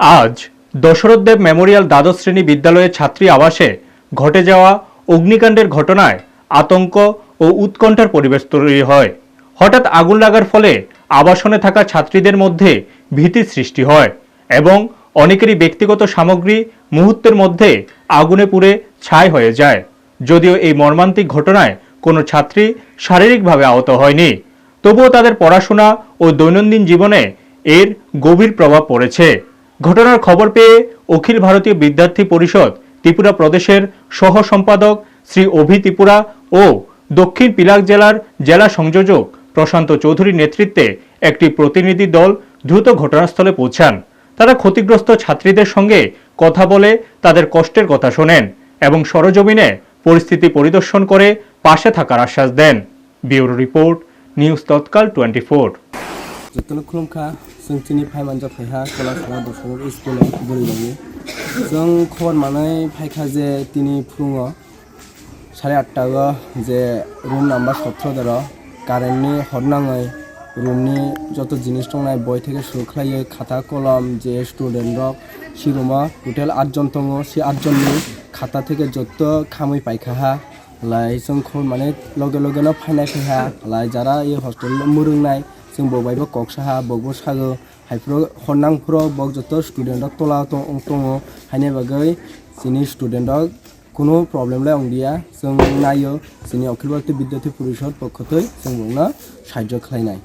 আজ দশরথদেব মেমোরিয়াল দ্বাদশ শ্রেণি বিদ্যালয়ের ছাত্রী আবাসে ঘটে যাওয়া অগ্নিকাণ্ডের ঘটনায় আতঙ্ক ও উৎকণ্ঠার পরিবেশ তৈরি হয়। হঠাৎ আগুন লাগার ফলে আবাসনে থাকা ছাত্রীদের মধ্যে ভীতির সৃষ্টি হয় এবং অনেকেরই ব্যক্তিগত সামগ্রী মুহূর্তের মধ্যে আগুনে পুড়ে ছাই হয়ে যায়। যদিও এই মর্মান্তিক ঘটনায় কোনো ছাত্রী শারীরিকভাবে আহত হয়নি। তবুও তাদের পড়াশোনা ও দৈনন্দিন জীবনে এর গভীর প্রভাব পড়েছে। ঘটনার খবর পেয়ে অখিল ভারতীয় বিদ্যার্থী পরিষদ ত্রিপুরা প্রদেশের সহ সম্পাদক শ্রী অভি ত্রিপুরা ও দক্ষিণ পিলাক জেলার জেলা সংযোজক প্রশান্ত চৌধুরীর নেতৃত্বে একটি প্রতিনিধি দল দ্রুত ঘটনাস্থলে পৌঁছান। তারা ক্ষতিগ্রস্ত ছাত্রীদের সঙ্গে কথা বলে তাদের কষ্টের কথা শোনেন এবং সরজমিনে পরিস্থিতি পরিদর্শন করে পাশে থাকার আশ্বাস দেন। Bureau report, news Tatkal twenty four. जोंथिनि फायमानजा फायहा कला सला दसर स्कुलाव बोरैबायो जों खबर मानै फायखा जे तिनि फुङाव सारे आठटागो जे रुम नाम्बार सत्र दर कारेन्टनि हरनाङै रुमनि যত জিনিস টংনায় বই থেকে শুরু খাইয়ে খাতা কলম যে স্টুডেন্ট সে রুমা টোটাল আটজন তঙ সে আটজননি খাতা থেকে যত খামুই পাইখাহা লাই जोंखौ माने लगे लगेनो फायनाय फैहा লাই যারা এই हस्टेल মুरुंनाय जों बबायबो कक्साहा बबाव सागो हायफ्राव हरनांफ्राव बग जत स्टुडेन्टआव तला दङ हायनाय बागै जोंनि स्टुडेन्टआव কোনো प्रब्लेमलाय अंदिया जों नायो जोंनि अखिल भारतीय बिद्यार्थी परिषद पक्षतै जों बावनो साहाय्य खालायनाय